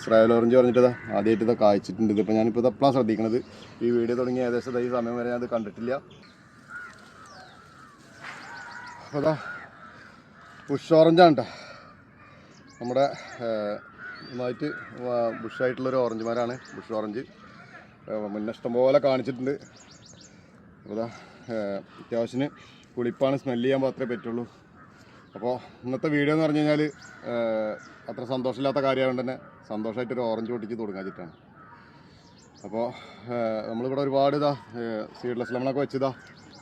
Israel orange പറഞ്ഞിട്ട് ഇതാ ആദ്യമായിട്ട് ഇതാ കായ്ച്ചിട്ടുണ്ട്. ഇതിപ്പോൾ ഞാനിപ്പോൾ ഇതെപ്പോഴാണ് ശ്രദ്ധിക്കുന്നത് ഈ വീഡിയോ തുടങ്ങി ഏകദേശം ഈ സമയം വരെ ഞാനത് കണ്ടിട്ടില്ല. അപ്പോൾ അതാ ബുഷ് ഓറഞ്ചാണ് കേട്ടോ നമ്മുടെ നന്നായിട്ട് ബുഷായിട്ടുള്ളൊരു ഓറഞ്ച് മരമാണ് ബുഷ് ഓറഞ്ച് മുന്നേ ഇഷ്ടംപോലെ കാണിച്ചിട്ടുണ്ട്. അപ്പോൾ ഇതാ അത്യാവശ്യത്തിന് പുളിപ്പാണ് സ്മെല്ല് ചെയ്യാൻ മാത്രമേ പറ്റുള്ളൂ. അപ്പോൾ ഇന്നത്തെ വീഡിയോ എന്ന് പറഞ്ഞു കഴിഞ്ഞാൽ അത്ര സന്തോഷമില്ലാത്ത കാര്യമായതുകൊണ്ട് തന്നെ സന്തോഷമായിട്ടൊരു ഓറഞ്ച് പൊട്ടിച്ച് തുടങ്ങാച്ചിട്ടാണ് അപ്പോൾ നമ്മളിവിടെ ഒരുപാട് ഇതാ സീഡ്ലെസ് ലെമണൊക്കെ വെച്ചിതാ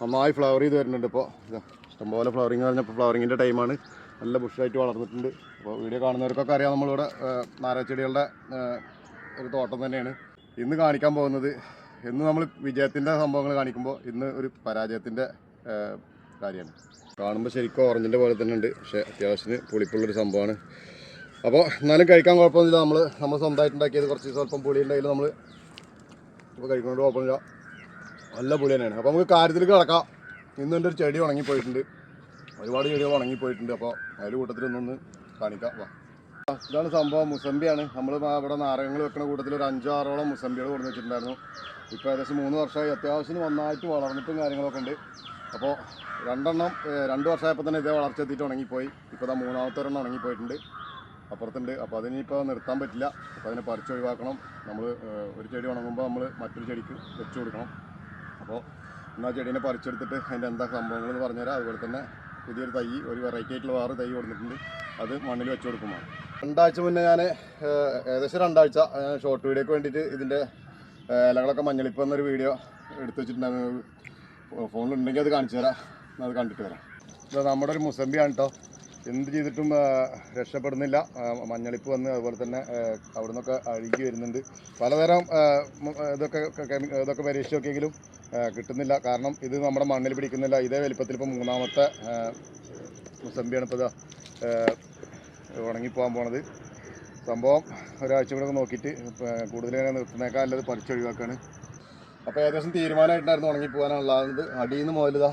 നന്നായി ഫ്ലവർ ചെയ്ത് വരുന്നുണ്ട് ഇപ്പോൾ ഇതാ ഇഷ്ടംപോലെ ഫ്ലവറിങ് പറഞ്ഞപ്പോൾ ഫ്ലവറിങ്ങിന്റെ ടൈമാണ് നല്ല ബുഷായിട്ട് വളർന്നിട്ടുണ്ട്. അപ്പോൾ വീഡിയോ കാണുന്നവർക്കൊക്കെ അറിയാം നമ്മളിവിടെ നാരച്ചെടികളുടെ ഒരു തോട്ടം തന്നെയാണ്. ഇന്ന് കാണിക്കാൻ പോകുന്നത് ഇന്ന് നമ്മൾ വിജയത്തിന്റെ സംഭവങ്ങൾ കാണിക്കുമ്പോൾ ഇന്ന് ഒരു പരാജയത്തിന്റെ കാര്യമാണ്. കാണുമ്പോൾ ശരിക്കും ഓറഞ്ചിന്റെ പോലെ തന്നെ ഉണ്ട്. പക്ഷേ അത്യാവശ്യത്തിന് പുളിപ്പുള്ളൊരു സംഭവമാണ്. അപ്പോൾ എന്നാലും കഴിക്കാൻ കുഴപ്പമൊന്നുമില്ല. നമ്മൾ നമ്മൾ സ്വന്തമായിട്ട് ഉണ്ടാക്കിയത് കുറച്ച് സ്വല്പം പുളി ഉണ്ടെങ്കിൽ നമ്മൾ ഇപ്പോൾ കഴിക്കുന്നതുകൊണ്ട് കുഴപ്പമില്ല നല്ല പുളി തന്നെയാണ്. അപ്പോൾ നമുക്ക് കാര്യത്തിൽ കിടക്കാം. ഇന്ന് എന്റെ ഒരു ചെടി ഉണങ്ങിപ്പോയിട്ടുണ്ട്. ഒരുപാട് ചെടികൾ ഉണങ്ങിപ്പോയിട്ടുണ്ട്. അപ്പോൾ അതിൽ കൂട്ടത്തിൽ ഒന്നൊന്ന് കാണിക്കാം. വാ. ഇതാണ് സംഭവം. മുസമ്പിയാണ്. നമ്മൾ ഇവിടെ നാരകങ്ങൾ വെക്കുന്ന കൂട്ടത്തിൽ ഒരു അഞ്ചോ ആറോളം മുസമ്പികൾ കൊണ്ടു വെച്ചിട്ടുണ്ടായിരുന്നു. ഇപ്പോൾ ഏകദേശം മൂന്ന് വർഷമായി. അത്യാവശ്യം നന്നായിട്ട് വളർന്നിട്ടും കാര്യങ്ങളൊക്കെ ഉണ്ട്. അപ്പോൾ രണ്ടെണ്ണം രണ്ട് വർഷമായപ്പോൾ തന്നെ ഇതേ വളർച്ച എത്തിയിട്ട് ഉണങ്ങിപ്പോയി. ഇപ്പോൾ ഇതാ മൂന്നാമത്തെ ഒരെണ്ണം ഉണങ്ങിപ്പോയിട്ടുണ്ട്. അപ്പുറത്തുണ്ട്. അപ്പോൾ അതിനിപ്പോൾ നിർത്താൻ പറ്റില്ല. അപ്പോൾ അതിനെ പറിച്ച് ഒഴിവാക്കണം. നമ്മൾ ഒരു ചെടി ഉണങ്ങുമ്പോൾ നമ്മൾ മറ്റൊരു ചെടിക്ക് വെച്ച് കൊടുക്കണം. അപ്പോൾ എന്നാൽ ചെടീനെ പറിച്ചെടുത്തിട്ട് അതിന്റെ എന്താ സംഭവങ്ങൾ എന്ന് പറഞ്ഞുതരാം. അതുപോലെ തന്നെ പുതിയൊരു തൈ ഒരു വെറൈറ്റി ആയിട്ടുള്ള വേറെ തൈ കൊടുത്തിട്ടുണ്ട്. അത് മണ്ണിൽ വെച്ച് കൊടുക്കുമ്പോൾ രണ്ടാഴ്ച മുന്നേ ഞാൻ ഏകദേശം രണ്ടാഴ്ച ഷോർട്ട് വീഡിയോക്ക് വേണ്ടിയിട്ട് ഇതിന്റെ ഇലകളൊക്കെ മഞ്ഞളിപ്പ് എന്നൊരു വീഡിയോ എടുത്തു വെച്ചിട്ടുണ്ടായിരുന്നു. ഫോണിലുണ്ടെങ്കിൽ അത് കാണിച്ചു തരാം. അത് കണ്ടിട്ട് വരാം. നമ്മുടെ ഒരു മുസമ്പിയാണ് കേട്ടോ എന്ത് ചെയ്തിട്ടും രക്ഷപ്പെടുന്നില്ല. മഞ്ഞളിപ്പ് വന്ന് അതുപോലെ തന്നെ അവിടെ നിന്നൊക്കെ അഴുകി വരുന്നുണ്ട്. പലതരം ഇതൊക്കെ ഇതൊക്കെ പരീക്ഷിച്ച് നോക്കിയെങ്കിലും കിട്ടുന്നില്ല. കാരണം ഇത് നമ്മുടെ മണ്ണിൽ പിടിക്കുന്നില്ല. ഇതേ വലിപ്പത്തിൽ ഇപ്പോൾ മൂന്നാമത്തെ മുസമ്പിയാണ് ഇപ്പോൾ ഇതാ ഉണങ്ങിപ്പോകാൻ പോണത്. സംഭവം ഒരാഴ്ച കൂടെ നോക്കിയിട്ട് കൂടുതൽ ഇങ്ങനെ നിർത്തുന്നേക്കാൾ നല്ലത് പഠിച്ചൊഴിവാക്കാണ് അപ്പോൾ ഏകദേശം തീരുമാനമായിട്ടുണ്ടായിരുന്നു ഉണങ്ങിപ്പോകാനുള്ളത് അടിയിൽ നിന്ന് മുതലിതാ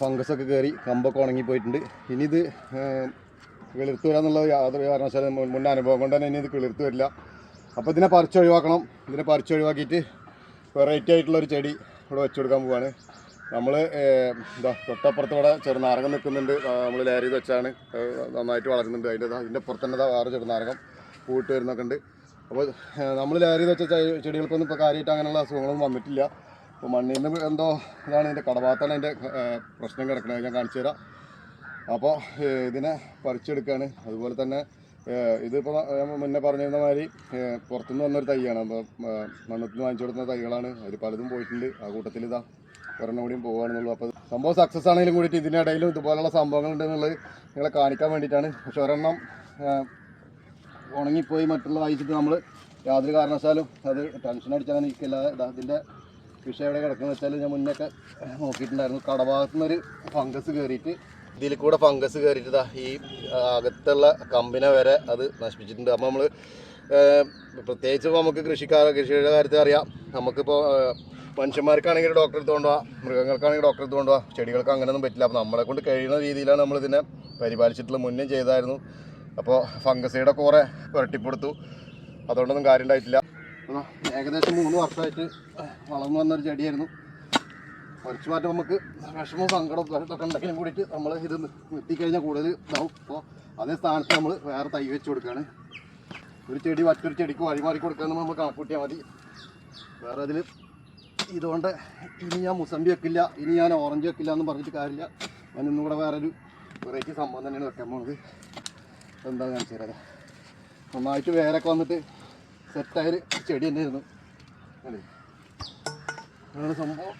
ഫംഗസ് ഒക്കെ കയറി കമ്പൊക്കെ ഉണങ്ങിപ്പോയിട്ടുണ്ട്. ഇനി ഇത് ഏഹ്, കിളിർത്ത് വരാന്നുള്ള യാതൊരു കാരണവശാലും മുൻ അനുഭവം കൊണ്ട് തന്നെ ഇനി ഇത് കിളിർത്ത് വരില്ല. അപ്പോൾ ഇതിനെ പറിച്ചൊഴിവാക്കണം ഇതിനെ പറിച്ചൊഴിവാക്കിയിട്ട് വെറൈറ്റി ആയിട്ടുള്ള ഒരു ചെടി ഇവിടെ വെച്ചുകൊടുക്കാൻ പോവാണ്. നമ്മൾ എന്താ തൊട്ടപ്പുറത്ത് ഇവിടെ ചെറുനാരകം നിൽക്കുന്നുണ്ട്. നമ്മൾ ചെയ്ത് വെച്ചാണ്. നന്നായിട്ട് വളരുന്നുണ്ട്. അതിന്റെ അതിന്റെ പുറത്ത് തന്നെ ദാ വേറെ ചെറുനാരകം പൂട്ട് വരുന്നൊക്കെ ഉണ്ട്. അപ്പോൾ നമ്മൾ ചെയ്ത് വെച്ച ചെടികൾക്കൊന്നും ഇപ്പോൾ കാര്യമായിട്ട് അങ്ങനെയുള്ള അസുഖങ്ങളൊന്നും വന്നിട്ടില്ല. അപ്പോൾ മണ്ണിൽ നിന്ന് എന്തോ ഇതാണ് ഇതിന്റെ കടഭാത്താണ് അതിന്റെ പ്രശ്നം കിടക്കുന്നത് ഞാൻ കാണിച്ചു തരാം. അപ്പോൾ ഇതിനെ പറിച്ചെടുക്കുകയാണ് അതുപോലെ തന്നെ ഇതിപ്പോൾ മുന്നേ പറഞ്ഞിരുന്ന മാതിരി പുറത്തുനിന്ന് വന്നൊരു തൈയാണ്. അപ്പോൾ മണ്ണത്തിൽ നിന്ന് വാങ്ങിച്ചു കൊടുക്കുന്ന തൈകളാണ്. അതിൽ പലതും പോയിട്ടുണ്ട്. ആ കൂട്ടത്തിൽ ഇതാ ഒരെണ്ണം കൂടിയും പോകുകയാണെന്നുള്ളൂ അപ്പോൾ സംഭവം സക്സസ് ആണെങ്കിലും കൂടിയിട്ട് ഇതിനിടയിലും ഇതുപോലുള്ള സംഭവങ്ങൾ ഉണ്ടെന്നുള്ളത് നിങ്ങളെ കാണിക്കാൻ വേണ്ടിയിട്ടാണ്. പക്ഷെ ഒരെണ്ണം ഉണങ്ങിപ്പോയി മറ്റുള്ള വായിച്ചിട്ട് നമ്മൾ യാതൊരു കാരണവശാലും അത് ടെൻഷൻ അടിച്ചാൽ നിൽക്കില്ല ഇതാ വിഷയം എവിടെ കിടക്കുന്ന വെച്ചാൽ ഞാൻ മുന്നൊക്കെ നോക്കിയിട്ടുണ്ടായിരുന്നു. കടഭാഗത്തു നിന്നൊരു ഫംഗസ് കയറിയിട്ട് ഇതിൽ കൂടെ ഫംഗസ് കയറിയിട്ട് ഈ അകത്തുള്ള കമ്പിനെ വരെ അത് നശിപ്പിച്ചിട്ടുണ്ട്. അപ്പോൾ നമ്മൾ പ്രത്യേകിച്ച് നമുക്ക് കൃഷിക്കാർ കൃഷിയുടെ കാര്യത്തിൽ അറിയാം. നമുക്കിപ്പോൾ മനുഷ്യന്മാർക്കാണെങ്കിൽ ഡോക്ടറെ അടുത്ത് കൊണ്ടുപോകാം മൃഗങ്ങൾക്കാണെങ്കിൽ ഡോക്ടറെ അടുത്ത് കൊണ്ടുപോകാം ചെടികൾക്ക് അങ്ങനെയൊന്നും പറ്റില്ല. അപ്പോൾ നമ്മളെ കൊണ്ട് കഴിയുന്ന രീതിയിലാണ് നമ്മളിതിനെ പരിപാലിച്ചിട്ടുള്ള മുന്നേ ചെയ്തായിരുന്നു. അപ്പോൾ ഫംഗസിയുടെ കുറേ പുരട്ടിപ്പെടുത്തു അതുകൊണ്ടൊന്നും കാര്യം ഉണ്ടായിട്ടില്ല അപ്പോൾ ഏകദേശം മൂന്ന് വർഷമായിട്ട് വളർന്നു വന്നൊരു ചെടിയായിരുന്നു. കുറച്ച് മാറ്റം നമുക്ക് വിഷമവും സങ്കടവും ഇതൊക്കെ ഉണ്ടെങ്കിലും കൂടിയിട്ട് നമ്മൾ ഇത് നിർത്തിക്കഴിഞ്ഞാൽ കൂടുതൽ ഇതാവും. അപ്പോൾ അതേ സ്ഥാനത്ത് നമ്മൾ വേറെ തൈ വെച്ച് കൊടുക്കുകയാണ്. ഒരു ചെടി മറ്റൊരു ചെടിക്ക് വഴിമാറി കൊടുക്കാമെന്ന് നമ്മൾ കണക്കൂട്ടിയാൽ മതി. വേറെ അതിൽ ഇതുകൊണ്ട് ഇനി ഞാൻ മുസമ്പി വെക്കില്ല ഇനി ഞാൻ ഓറഞ്ച് വെക്കില്ല എന്ന് പറഞ്ഞിട്ട് കാര്യമില്ല. ഞാൻ ഇന്നും കൂടെ വേറൊരു വെറൈറ്റി സംഭവം തന്നെയാണ് വെക്കാൻ പോകുന്നത് എന്താ കാണിച്ചു നന്നായിട്ട് വേരൊക്കെ വന്നിട്ട് സെറ്റായൊരു ചെടി തന്നെയായിരുന്നു. അതാണ് സംഭവം.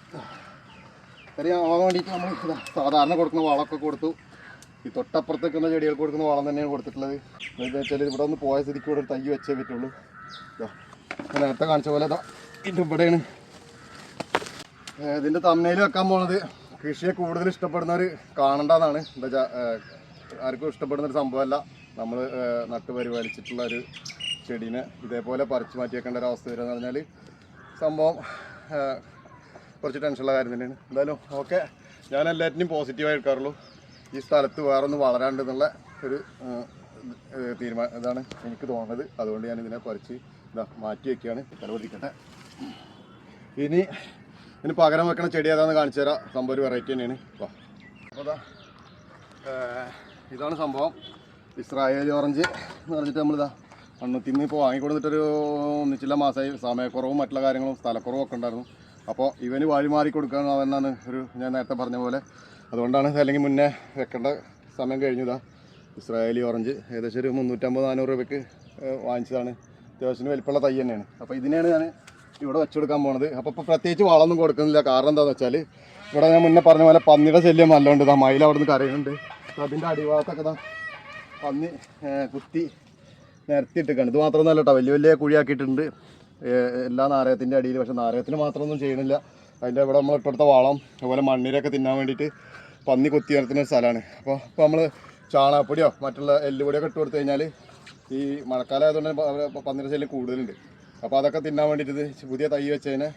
ആവാൻ വേണ്ടിയിട്ട് നമ്മൾ സാധാരണ കൊടുക്കുന്ന വളമൊക്കെ കൊടുത്തു. ഈ തൊട്ടപ്പുറത്ത് നിൽക്കുന്ന ചെടികൾക്ക് കൊടുക്കുന്ന വളം തന്നെയാണ് കൊടുത്തിട്ടുള്ളത്. എന്താ വെച്ചാൽ ഇവിടെ ഒന്ന് പോയ സ്ഥിതിക്ക് ഇവിടെ തൈ വെച്ചേ പറ്റുള്ളൂ. ഞാൻ നേരത്തെ കാണിച്ച പോലെ ഇതാ ഇത് ഇവിടെയാണ്. ഇതിന്റെ തമ്മയിൽ വെക്കാൻ പോണത് കൃഷിയെ കൂടുതൽ ഇഷ്ടപ്പെടുന്നവർ കാണേണ്ടതാണ് എന്താ വെച്ചാൽ ആർക്കും ഇഷ്ടപ്പെടുന്ന ഒരു സംഭവമല്ല. നമ്മൾ നട്ട് പരിപാലിച്ചിട്ടുള്ള ഒരു ചെടീനെ ഇതേപോലെ പറിച്ചു മാറ്റി വെക്കേണ്ട ഒരു അവസ്ഥ വരിക എന്ന് പറഞ്ഞാൽ സംഭവം കുറച്ച് ടെൻഷനുള്ള കാര്യം തന്നെയാണ്. എന്തായാലും ഓക്കെ ഞാൻ എല്ലാറ്റിനും പോസിറ്റീവായി എടുക്കാറുള്ളൂ ഈ സ്ഥലത്ത് വേറെ ഒന്നും വളരാണ്ട് എന്നുള്ള ഒരു തീരുമാനം ഇതാണ് എനിക്ക് തോന്നുന്നത്. അതുകൊണ്ട് ഞാൻ ഇതിനെ കുറച്ച് ഇതാ മാറ്റി വെക്കുകയാണ്. തലപൊടിക്കട്ടെ ഇനി ഇതിന് പകരം വെക്കണ ചെടി ഏതാണെന്ന് കാണിച്ചു തരാം. സംഭവം ഒരു വെറൈറ്റി തന്നെയാണ്. വാ. അപ്പോൾ ഇതാ ഇതാണ് സംഭവം. ഇസ്രായേലി ഓറഞ്ച് എന്ന് പറഞ്ഞിട്ട് നമ്മളിതാ മണ്ണുത്തിന്ന് ഇപ്പോൾ വാങ്ങിക്കൊടുത്തിട്ടൊരു ഒന്നിച്ചില്ല മാസമായി സമയക്കുറവും മറ്റുള്ള കാര്യങ്ങളും സ്ഥലക്കുറവും ഒക്കെ ഉണ്ടായിരുന്നു. അപ്പോൾ ഇവന് വഴി മാറി കൊടുക്കാൻ ഒരു ഞാൻ നേരത്തെ പറഞ്ഞ പോലെ. അതുകൊണ്ടാണ് അല്ലെങ്കിൽ മുന്നേ വെക്കേണ്ട സമയം കഴിഞ്ഞതാ. ഇസ്രായേലി ഓറഞ്ച് ഏകദേശം ഒരു മുന്നൂറ്റമ്പത് നാനൂറ് രൂപയ്ക്ക് വാങ്ങിച്ചതാണ്. അത്യാവശ്യം വലിപ്പമുള്ള തൈ തന്നെയാണ്. അപ്പോൾ ഇതിനെയാണ് ഞാൻ ഇവിടെ വെച്ചെടുക്കാൻ പോണത്. അപ്പോൾ ഇപ്പോൾ പ്രത്യേകിച്ച് വളമൊന്നും കൊടുക്കുന്നില്ല. കാരണം എന്താണെന്ന് വെച്ചാൽ ഇവിടെ ഞാൻ മുന്നേ പറഞ്ഞ പോലെ പന്നിയുടെ ശല്യം നല്ലോണ്ട് മയിൽ അവിടെ നിന്ന് കരയുന്നുണ്ട്. അതിന്റെ അടിഭാഗത്തൊക്കെ പന്നി കുത്തി നിരത്തിയിട്ടിരിക്കുകയാണ്. ഇത് മാത്രമൊന്നുമല്ല കേട്ടോ വലിയ വലിയ കുഴിയാക്കിയിട്ടുണ്ട്. എല്ലാ നാരകത്തിന്റെ അടിയിൽ പക്ഷേ നാരകത്തിന് മാത്രമൊന്നും ചെയ്യണില്ല അതിന്റെ ഇവിടെ നമ്മൾ ഇട്ടെടുത്ത വളം അതുപോലെ മണ്ണിരൊക്കെ തിന്നാൻ വേണ്ടിയിട്ട് പന്നി കൊത്തി നിർത്തുന്ന ഒരു സ്ഥലമാണ്. അപ്പോൾ ഇപ്പോൾ നമ്മൾ ചാണകപ്പൊടിയോ മറ്റുള്ള എല്ലുപൊടിയൊക്കെ ഇട്ട് കൊടുത്തു കഴിഞ്ഞാൽ ഈ മഴക്കാലം ആയതുകൊണ്ട് പന്നിയുടെ ശല്യം കൂടുതലുണ്ട്. അപ്പോൾ അതൊക്കെ തിന്നാൻ വേണ്ടിയിട്ട് പുതിയ തൈ വെച്ചതിനെ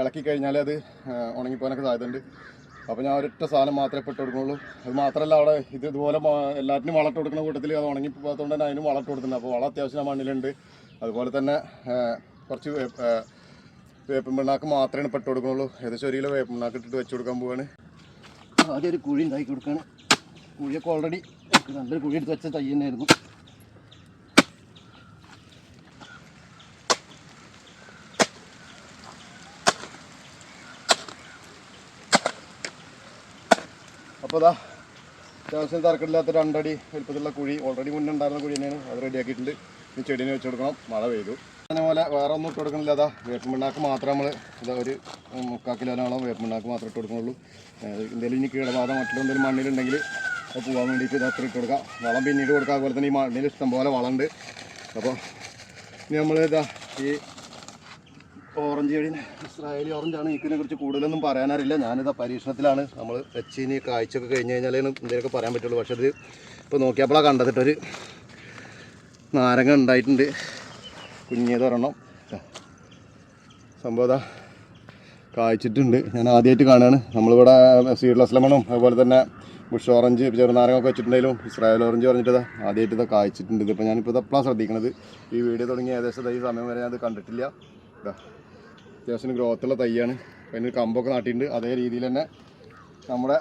ഇളക്കി കഴിഞ്ഞാൽ അത് ഉണങ്ങിപ്പോകാനൊക്കെ സാധ്യതയുണ്ട്. അപ്പോൾ ഞാൻ ഒരൊറ്റ സാധനം മാത്രമേ ഇട്ട് കൊടുക്കുള്ളൂ അത് മാത്രമല്ല അവിടെ ഇത് ഇതുപോലെ എല്ലാത്തിനും വളമിട്ട് കൊടുക്കുന്ന കൂട്ടത്തിൽ അത് ഉണങ്ങി പോകാത്തതുകൊണ്ട് തന്നെ അതിനും വളമിട്ട് കൊടുക്കുന്നുണ്ട്. അപ്പോൾ വളം അത്യാവശ്യം മണ്ണിലുണ്ട്. അതുപോലെ തന്നെ കുറച്ച് വേപ്പ് ഏഹ്, പിണ്ണാക്ക് മാത്രമേ ഇട്ട് കൊടുക്കുന്നുള്ളൂ. ഏകദേശം ഒരു കിലോ വേപ്പിൻ ഇട്ടിട്ട് വെച്ച് കൊടുക്കാൻ പോവാണ്. ആദ്യം ഒരു കുഴി ഉണ്ടാക്കി കൊടുക്കുകയാണ് കുഴിയൊക്കെ ഓൾറെഡി നല്ലൊരു കുഴി എടുത്ത് വെച്ച തൈ അപ്പോൾ അതാ അത്യാവശ്യം തരക്കില്ലാത്ത രണ്ടടി വലുപ്പത്തിലുള്ള കുഴി ഓൾറെഡി മുന്നേ ഉണ്ടായിരുന്ന കുഴി തന്നെയാണ്. അത് റെഡിയാക്കിയിട്ടുണ്ട് ഇനി ചെടീനെ വെച്ച് കൊടുക്കണം. മഴ പെയ്തു. അതേപോലെ വേറെ ഒന്നും ഇട്ട് കൊടുക്കണില്ല. അതാ വേപ്പിൻപിണ്ണാക്ക് മാത്രം നമ്മൾ ഇതാ ഒരു മുക്കാൽ കിലോനോളം വേപ്പിൻപിണ്ണാക്ക് മാത്രം ഇട്ട് കൊടുക്കുന്നുള്ളൂ എന്തെങ്കിലും ഇനി കീടബാധ മറ്റുള്ള എന്തെങ്കിലും മണ്ണിലുണ്ടെങ്കിൽ അത് പോകാൻ വേണ്ടിയിട്ട് ഇത് അത്ര ഇട്ട് കൊടുക്കാം. വളം പിന്നീട് കൊടുക്കാം അതുപോലെ തന്നെ ഈ മണ്ണിൽ ഇഷ്ടംപോലെ വളമുണ്ട് അപ്പോൾ ഇനി നമ്മൾ ഇതാ ഈ ഓറഞ്ച് ചെടി ഇസ്രായേലി ഓറഞ്ചാണ് എനിക്കിനെ കുറിച്ച് കൂടുതലൊന്നും പറയാനറിയില്ല. ഞാനിതാ പരീക്ഷണത്തിലാണ്. നമ്മൾ വെച്ച് ഇനി കാഴ്ചയൊക്കെ കഴിഞ്ഞ് കഴിഞ്ഞാലേ എന്തെങ്കിലുമൊക്കെ പറയാൻ പറ്റുള്ളൂ. പക്ഷെ ഇത് ഇപ്പോൾ നോക്കിയപ്പോഴാണ് കണ്ടതിട്ടൊരു നാരങ്ങ ഉണ്ടായിട്ടുണ്ട്. കുഞ്ഞേത് ഒരെണ്ണം. സംഭവത സംഭവം ഇതാ. കായ്ച്ചിട്ടുണ്ട്. ഞാൻ ആദ്യമായിട്ട് കാണുകയാണ്. നമ്മളിവിടെ സീഡ്ലെസ് ലെമണും അതുപോലെ തന്നെ ബുഷ് ഓറഞ്ച് ചെറുനാരങ്ങ ഒക്കെ വെച്ചിട്ടുണ്ടെങ്കിലും ഇസ്രായേൽ ഓറഞ്ച് പറഞ്ഞിട്ട് ഇതാ ആദ്യമായിട്ട് ഇതാ കായ്ച്ചിട്ടുണ്ട്. ഇതിപ്പോൾ ഞാനിപ്പോൾ ഇതെപ്പോഴാണ് ശ്രദ്ധിക്കണത്. ഈ വീഡിയോ തുടങ്ങി ഏകദേശം ഈ സമയം വരെ ഞാൻ അത് കണ്ടിട്ടില്ല. ഇതാ അത്യാവശ്യം ഗ്രോത്തുള്ള തൈയാണ്. അതിന് കമ്പൊക്കെ നാട്ടിയിട്ടുണ്ട്. അതേ രീതിയിൽ തന്നെ നമ്മുടെ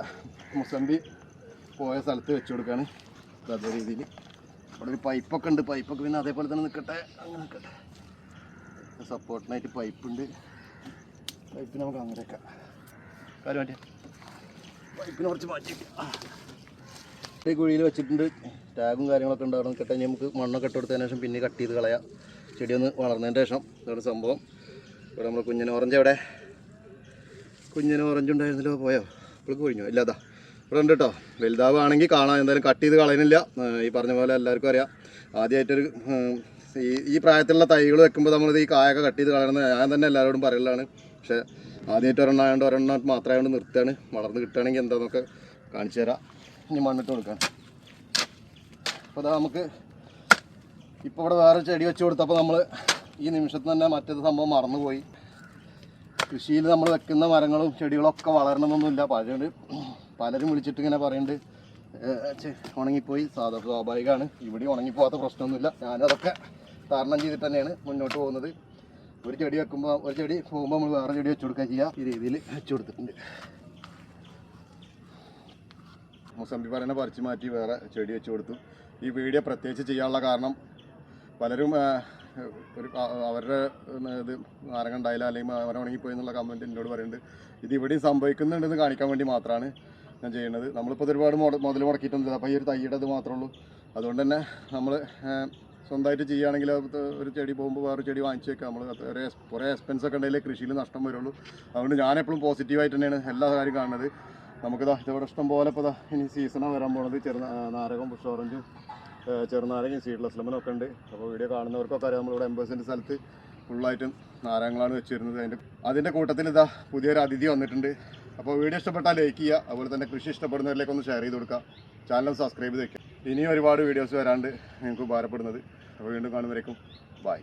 മുസമ്പി പോയ സ്ഥലത്ത് വെച്ച് കൊടുക്കുകയാണ് അതേ രീതിയിൽ. ഇവിടെ ഒരു പൈപ്പൊക്കെ ഉണ്ട്. പൈപ്പൊക്കെ പിന്നെ അതേപോലെ തന്നെ നിൽക്കട്ടെ അങ്ങനെ നിൽക്കട്ടെ സപ്പോർട്ടിനായിട്ട് പൈപ്പുണ്ട് പൈപ്പിന് നമുക്ക് അങ്ങനെ വെക്കാം കാര്യം മാറ്റിയ. പൈപ്പിനെ കുറച്ച് മാറ്റി കുഴിയിൽ വെച്ചിട്ടുണ്ട്. ടാഗും കാര്യങ്ങളൊക്കെ ഉണ്ടായിരുന്നു. അവിടെ ഇനി നമുക്ക് മണ്ണൊക്കെ ഇട്ട് കൊടുത്തതിന് ശേഷം പിന്നെ കട്ട് ചെയ്ത് കളയാം. ചെടി ഒന്ന് വളർന്നതിന് ശേഷം. ഇതാണ് സംഭവം. ഇവിടെ നമ്മൾ കുഞ്ഞിന് ഓറഞ്ച് എവിടെ? കുഞ്ഞിന് ഓറഞ്ച് ഉണ്ടായിരുന്നല്ലോ പോയോ? ഇപ്പോഴേക്ക് കഴിഞ്ഞു ഇല്ലാതാ ഇവിടെ ഉണ്ട് കേട്ടോ വലുതാവുകയാണെങ്കിൽ കാണാം. എന്തായാലും കട്ട് ചെയ്ത് കളയുന്നില്ല ഈ പറഞ്ഞ പോലെ എല്ലാവർക്കും അറിയാം. ആദ്യമായിട്ടൊരു ഈ ഈ പ്രായത്തിലുള്ള തൈകൾ വെക്കുമ്പോൾ നമ്മളിത് ഈ കായൊക്കെ കട്ട് ചെയ്ത് കളയണമെന്ന് ഞാൻ തന്നെ എല്ലാവരോടും പറയലാണ്. പക്ഷേ ആദ്യമായിട്ട് ഒരെണ്ണം ആയതുകൊണ്ട് ഒരെണ്ണം മാത്രമായതുകൊണ്ട് നിർത്തുകയാണ്. വളർന്ന് കിട്ടുകയാണെങ്കിൽ എന്താണെന്നൊക്കെ കാണിച്ചു തരാം. ഇനി മണ്ണിട്ട് കൊടുക്കാം. അപ്പോൾ അതാ നമുക്ക് ഇപ്പോൾ ഇവിടെ വേറെ ചെടി വെച്ച് കൊടുത്തപ്പോൾ നമ്മൾ ഈ നിമിഷത്തിൽ തന്നെ മറ്റേത് സംഭവം മറന്നുപോയി. കൃഷിയിൽ നമ്മൾ വെക്കുന്ന മരങ്ങളും ചെടികളൊക്കെ വളരണമെന്നൊന്നുമില്ല. പലരും പലരും വിളിച്ചിട്ട് ഇങ്ങനെ പറയുന്നുണ്ട്. ഉണങ്ങിപ്പോയി. സാധാ സ്വാഭാവികമാണ്. ഇവിടെ ഉണങ്ങിപ്പോകാത്ത പ്രശ്നമൊന്നുമില്ല. ഞാനതൊക്കെ തരണം ചെയ്തിട്ട് തന്നെയാണ് മുന്നോട്ട് പോകുന്നത്. ഒരു ചെടി വെക്കുമ്പോൾ ഒരു ചെടി പോകുമ്പോൾ നമ്മൾ വേറെ ചെടി വെച്ചുകൊടുക്കുക ചെയ്യുക ഈ രീതിയിൽ വെച്ചു കൊടുത്തിട്ടുണ്ട്. മുസമ്പി പറയണ പറിച്ചു മാറ്റി വേറെ ചെടി വെച്ചു കൊടുത്തു. ഈ വീഡിയോ പ്രത്യേകിച്ച് ചെയ്യാനുള്ള കാരണം പലരും ഒരു അവരുടെ ഇത് നാരങ്ങ ഉണ്ടായില്ല അല്ലെങ്കിൽ അവരെ ഉണങ്ങിപ്പോയി എന്നുള്ള കമന്റ് എന്നോട് പറയുന്നുണ്ട് ഇത് ഇവിടെയും സംഭവിക്കുന്നുണ്ടെന്ന് കാണിക്കാൻ വേണ്ടി മാത്രമാണ് ഞാൻ ചെയ്യുന്നത് നമ്മളിപ്പോൾ ഒരുപാട് മുതൽ മുടക്കിയിട്ടുണ്ട് അപ്പോൾ ഈ ഒരു തൈയുടെ മാത്രമേ ഉള്ളൂ. അതുകൊണ്ട് തന്നെ നമ്മൾ സ്വന്തമായിട്ട് ചെയ്യുകയാണെങ്കിൽ ഒരു ചെടി പോകുമ്പോൾ വേറെ ചെടി വാങ്ങിച്ച് വെക്കാം. നമ്മൾ കുറേ കുറേ എക്സ്പെൻസ് ഒക്കെ ഉണ്ടെങ്കിൽ കൃഷിയിൽ നഷ്ടം വരുള്ളൂ. അതുകൊണ്ട് ഞാനെപ്പോഴും പോസിറ്റീവായിട്ട് തന്നെയാണ് എല്ലാ കാര്യം കാണുന്നത്. നമുക്കിതാ ഇതിവിടെ ഇഷ്ടം പോലെ ഇപ്പോൾ ഇനി സീസണാണ് വരാൻ പോണത്. ചെറു നാരകം പുഷ് ഓറഞ്ചും ചെറുനാരങ്ങയും സീഡ്ലെസ് ലെമനൊക്കെ ഉണ്ട്. അപ്പോൾ വീഡിയോ കാണുന്നവർക്കൊക്കെ അറിയാം നമ്മളിവിടെ എംബസിന്റെ സ്ഥലത്ത് ഫുള്ളായിട്ടും നാരങ്ങളാണ് വെച്ചിരുന്നത്. അതിന്റെ അതിന്റെ കൂട്ടത്തിൽ ഇതാ പുതിയൊരു അതിഥി വന്നിട്ടുണ്ട്. അപ്പോൾ വീഡിയോ ഇഷ്ടപ്പെട്ടാൽ ലൈക്ക് ചെയ്യുക. അതുപോലെ തന്നെ കൃഷി ഇഷ്ടപ്പെടുന്നവരിലേക്ക് ഒന്ന് ഷെയർ ചെയ്ത് കൊടുക്കുക. ചാനൽ സബ്സ്ക്രൈബ് ചെയ്ത് വെക്കുക. ഇനിയും ഒരുപാട് വീഡിയോസ് വരാണ്ട് നിങ്ങൾക്ക് ഉപകാരപ്പെടുന്നത്. അപ്പോൾ വീണ്ടും കാണുന്നവരേക്കും ബൈ